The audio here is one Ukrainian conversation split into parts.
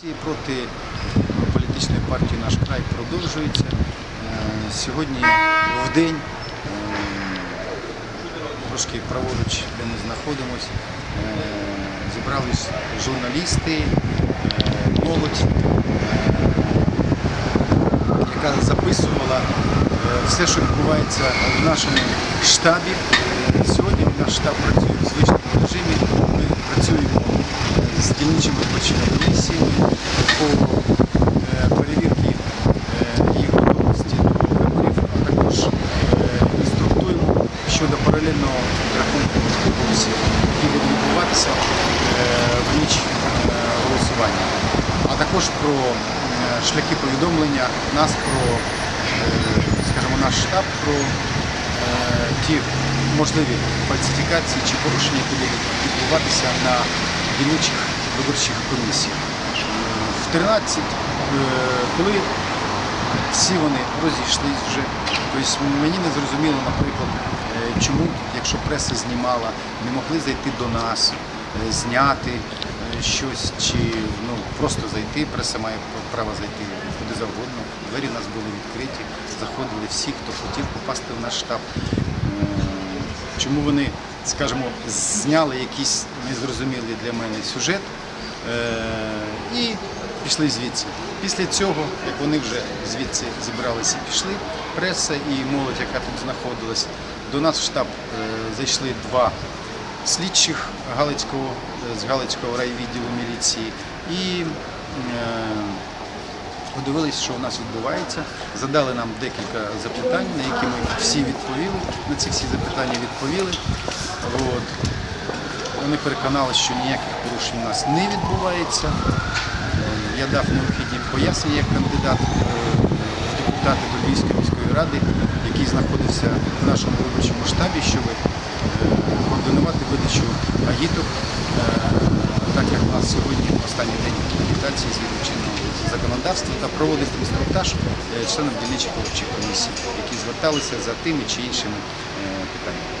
Ці проти політичної партії наш край продовжуються. Е, Сьогодні в день е, трошки праворуч, де ми знаходимося, зібрались журналісти, е, молодь, е, яка записувала е, все, що відбувається в нашому штабі. Е, Сьогодні наш штаб працює в звичному режимі. Ми працюємо е, з дільничими виборчими щодо рахунку голосів, які будуть відбуватися е, в ніч е, голосування, а також про е, шляхи повідомлення нас про, скажімо, наш штаб про ті можливі фальсифікації чи порушення, які будуть відбуватися на дільничих виборчих комісіях. В 13, е, коли всі вони розійшлись вже. Тобто мені не зрозуміло, наприклад, е, чому, якщо преса знімала, не могли зайти до нас, е, зняти е, щось, чи ну, просто зайти. Преса має право зайти куди завгодно. Двері у нас були відкриті, заходили всі, хто хотів попасти в наш штаб. Чому вони, скажімо, зняли якийсь незрозумілий для мене сюжет і пішли звідси. Після цього, як вони вже звідси зібралися пішли, преса і молодь, яка тут знаходилась, до нас в штаб е, зайшли два слідчих Галицького, е, з Галицького райвідділу міліції і е, подивилися, що у нас відбувається, задали нам декілька запитань, на які ми всі відповіли. На ці всі запитання відповіли. От. Вони переконалися, що ніяких порушень у нас не відбувається. Е, Я дав необхідні пояснення як кандидат е, в депутати до Львівської міської ради, який знаходився в нашому виборчому штабі, щоб е, координувати видачу агіток, так як у нас сьогодні останній день агітації згідно чинного законодавства та проводив інструктаж членам дільничих виборчих комісій, які зверталися за тими чи іншими питаннями.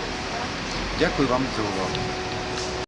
Дякую вам за увагу.